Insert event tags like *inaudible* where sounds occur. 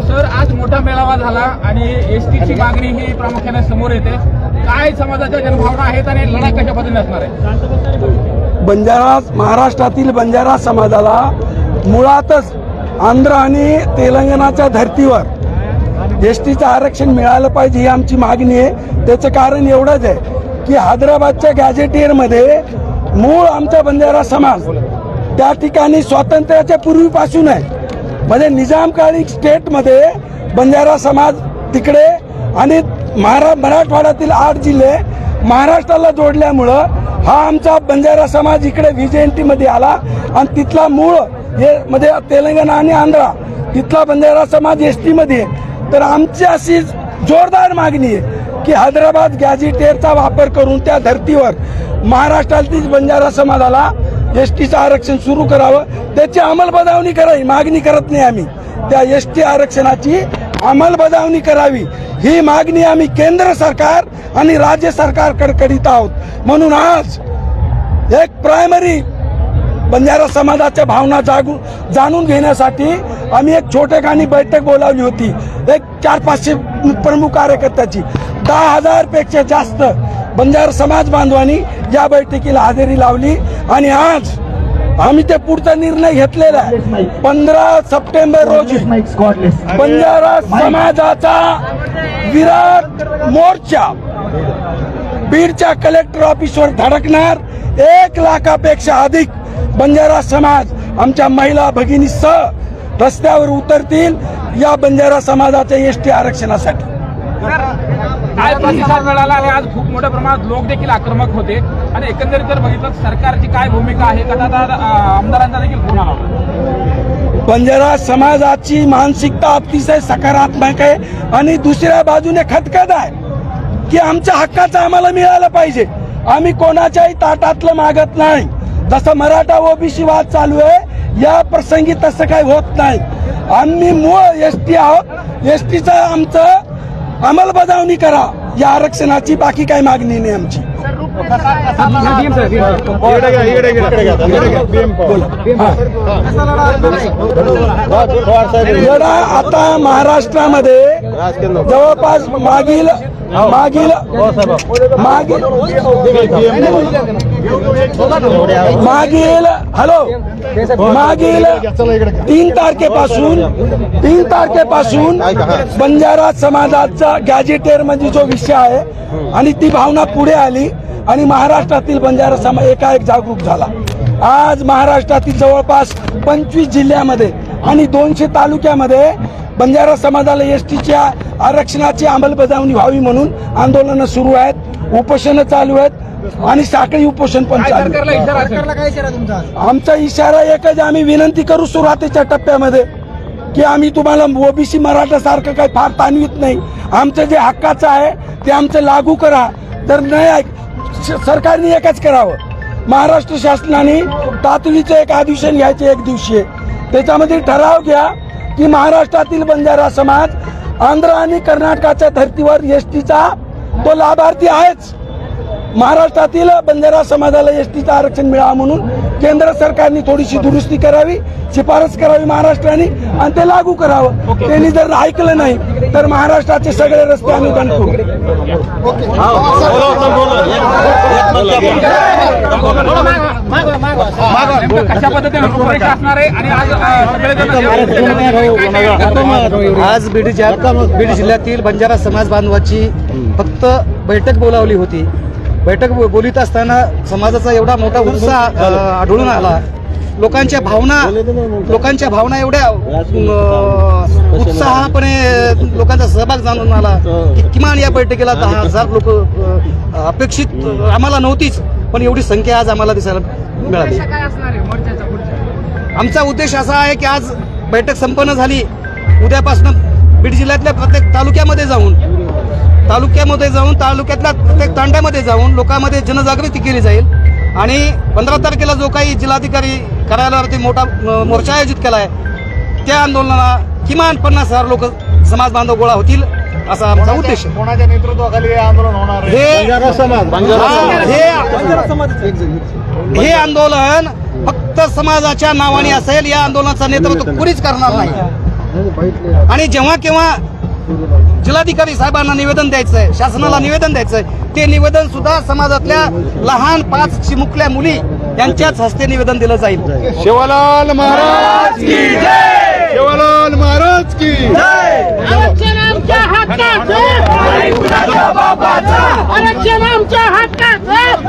Sir आज मोठा मेळावा झाला आणि एस टीची मागणी ही प्रामुख्याने समोर येते. काय समाजाच्या जनभावना आहेत आणि लढा कशा पद्धतीने असणार आहे? बंजारा महाराष्ट्रातील बंजारा समाजाला मुळातच आंध्र आणि तेलंगणाच्या धर्तीवर एस टीचं आरक्षण मिळालं पाहिजे ही आमची मागणी आहे. त्याचं कारण एवढंच आहे की हैदराबादच्या गॅजेटियरमध्ये मूळ आमचा बंजारा समाज त्या ठिकाणी स्वातंत्र्याच्या पूर्वीपासून आहे. म्हणजे निजामकाळी स्टेटमध्ये बंजारा समाज तिकडे आणि महारा मराठवाड्यातील आठ जिल्हे महाराष्ट्राला जोडल्यामुळं हा आमचा बंजारा समाज इकडे विजयंतीमध्ये आला. आणि तिथला मूळ हे म्हणजे तेलंगणा आणि आंध्रा तिथला बंजारा समाज एस टीमध्ये आहे तर आमची अशी जोरदार मागणी आहे की हैदराबाद गॅझिटेरचा वापर करून त्या धर्तीवर महाराष्ट्रातील बंजारा समाजाला एस टीचं आरक्षण सुरू करावं. त्याची अंमलबजावणी करावी. मागणी करत नाही आम्ही. त्या एस टी आरक्षणाची अंमलबजावणी करावी. ही मागणी आम्ही केंद्र सरकार आणि राज्य सरकारकडे करीत आहोत. म्हणून आज एक प्रायमरी बंजारा समाजाच्या भावना जागू जाणून घेण्यासाठी आम्ही एक छोटेखानी बैठक बोलावली होती. एक चार पाचशे प्रमुख कार्यकर्त्याची. दहा हजारपेक्षा जास्त बंजारा समाज बांधवांनी या बैठकीला हजेरी लावली आणि आज आम्ही ते पुढचा निर्णय घेतलेला आहे. पंधरा सप्टेंबर रोजी बंजारा समाजाचा विराट मोर्चा बीडच्या कलेक्टर ऑफिसवर धडकणार. एक लाखापेक्षा अधिक बंजारा समाज आमच्या महिला भगिनीसह रस्त्यावर उतरतील या बंजारा समाजाच्या एस टी आरक्षणासाठी. काय प्रतिसाद मिळाला आणि आज खूप मोठ्या प्रमाणात लोक देखील आक्रमक होते. आणि एकंदरीत जर बघितलं तर सरकारची काय भूमिका आहे का आमदारांचा देखील फोन आला बंजारा समाजाची मानसिकता अतिशय सकारात्मक आहे आणि दुसऱ्या बाजूने खतखत आहे की आमच्या हक्काचं आम्हाला मिळालं पाहिजे. आम्ही कोणाच्याही ताटातलं मागत नाही. जसं मराठा ओबीसी वाद चालू आहे या प्रसंगी तसं काही होत नाही. आम्ही मूळ एस टी आहोत. एस टीचं आमचं अंमलबजावणी करा. या आरक्षणाची बाकी काही मागणी नाही आमची. लढा आता महाराष्ट्रामध्ये जवळपास मागील मागील मागील मागील हॅलो. मागील तीन तारखेपासून तीन तारखेपासून बंजारा समाजाचा गॅजेटेर म्हणजे जो विषय आहे आणि ती भावना पुढे आली आणि महाराष्ट्रातील बंजारा समाज एकाएक जागरूक झाला. आज महाराष्ट्रातील जवळपास पंचवीस जिल्ह्यामध्ये आणि दोनशे तालुक्यामध्ये बंजारा समाजाला एस टीच्या आरक्षणाची अंमलबजावणी व्हावी म्हणून आंदोलनं सुरू आहेत उपोषणं चालू आहेत आणि साखळी उपोषण पण चालू? आमचा इशारा एकच आम्ही विनंती करू सुरुवातीच्या टप्प्यामध्ये की आम्ही तुम्हाला ओबीसी मराठा सारखं काही फार ताणवीत नाही. आमचं जे हक्काचं आहे ते आमचं लागू करा. तर नाही सरकारने एकच करावं. महाराष्ट्र शासनाने तातडीचं एक अधिवेशन घ्यायचे एक दिवशी त्याच्यामध्ये ठराव घ्या की महाराष्ट्रातील बंजारा समाज आंध्र आणि कर्नाटकाच्या धर्तीवर एस टीचा तो लाभार्थी आहेच. महाराष्ट्रातील बंजारा समाजाला एस टीचं आरक्षण मिळावं म्हणून केंद्र सरकारने थोडीशी दुरुस्ती करावी शिफारस करावी महाराष्ट्राने आणि ते लागू करावं. त्यांनी जर ऐकलं नाही तर महाराष्ट्राचे सगळे रस्ते आम्ही बंद करू. नेमकं कशा पद्धतीने रूपरेषा असणार आहे आणि आज बीड जिल्ह्यातील बंजारा समाज बांधवाची फक्त बैठक बोलावली होती. बैठक बोलीत असताना समाजाचा एवढा मोठा उत्साह आढळून आला. लोकांच्या भावना लोकांच्या भावना एवढ्या उत्साहापणे लोकांचा सहभाग जाणून आला. की किमान या बैठकीला दहा हजार *laughs* लोक अपेक्षित आम्हाला नव्हतीच पण एवढी संख्या आज आम्हाला दिसायला मिळाली? आमचा उद्देश असा आहे की आज बैठक संपन्न झाली. उद्यापासून बीड जिल्ह्यातल्या प्रत्येक तालुक्यामध्ये जाऊन तालुक्यामध्ये जाऊन तालुक्यातल्या प्रत्येक तांड्यामध्ये जाऊन लोकांमध्ये जनजागृती केली जाईल. आणि पंधरा तारखेला जो काही जिल्हाधिकारी कार्यालयावरती मोठा मोर्चा आयोजित केला आहे त्या आंदोलनाला किमान पन्नास हजार लोक समाज बांधव गोळा होतील असा आमचा उद्देश आहे. कोणाच्या नेतृत्वाखाली हे आंदोलन होणार आहे? हे आंदोलन फक्त समाजाच्या नावाने असेल या आंदोलनाचं नेतृत्व कुणीच करणार नाही. आणि जेव्हा केव्हा जिल्हाधिकारी साहेबांना निवेदन द्यायचंय शासनाला निवेदन द्यायचंय. ते निवेदन सुद्धा समाजातल्या लहान पाच चिमुकल्या मुली यांच्याच हस्ते निवेदन दिलं जाईल. शिवलाल महाराज की जय! शिवलाल महाराज की आरक्षण आमच्या हक्काचं आरक्षण आमच्या हक्काचं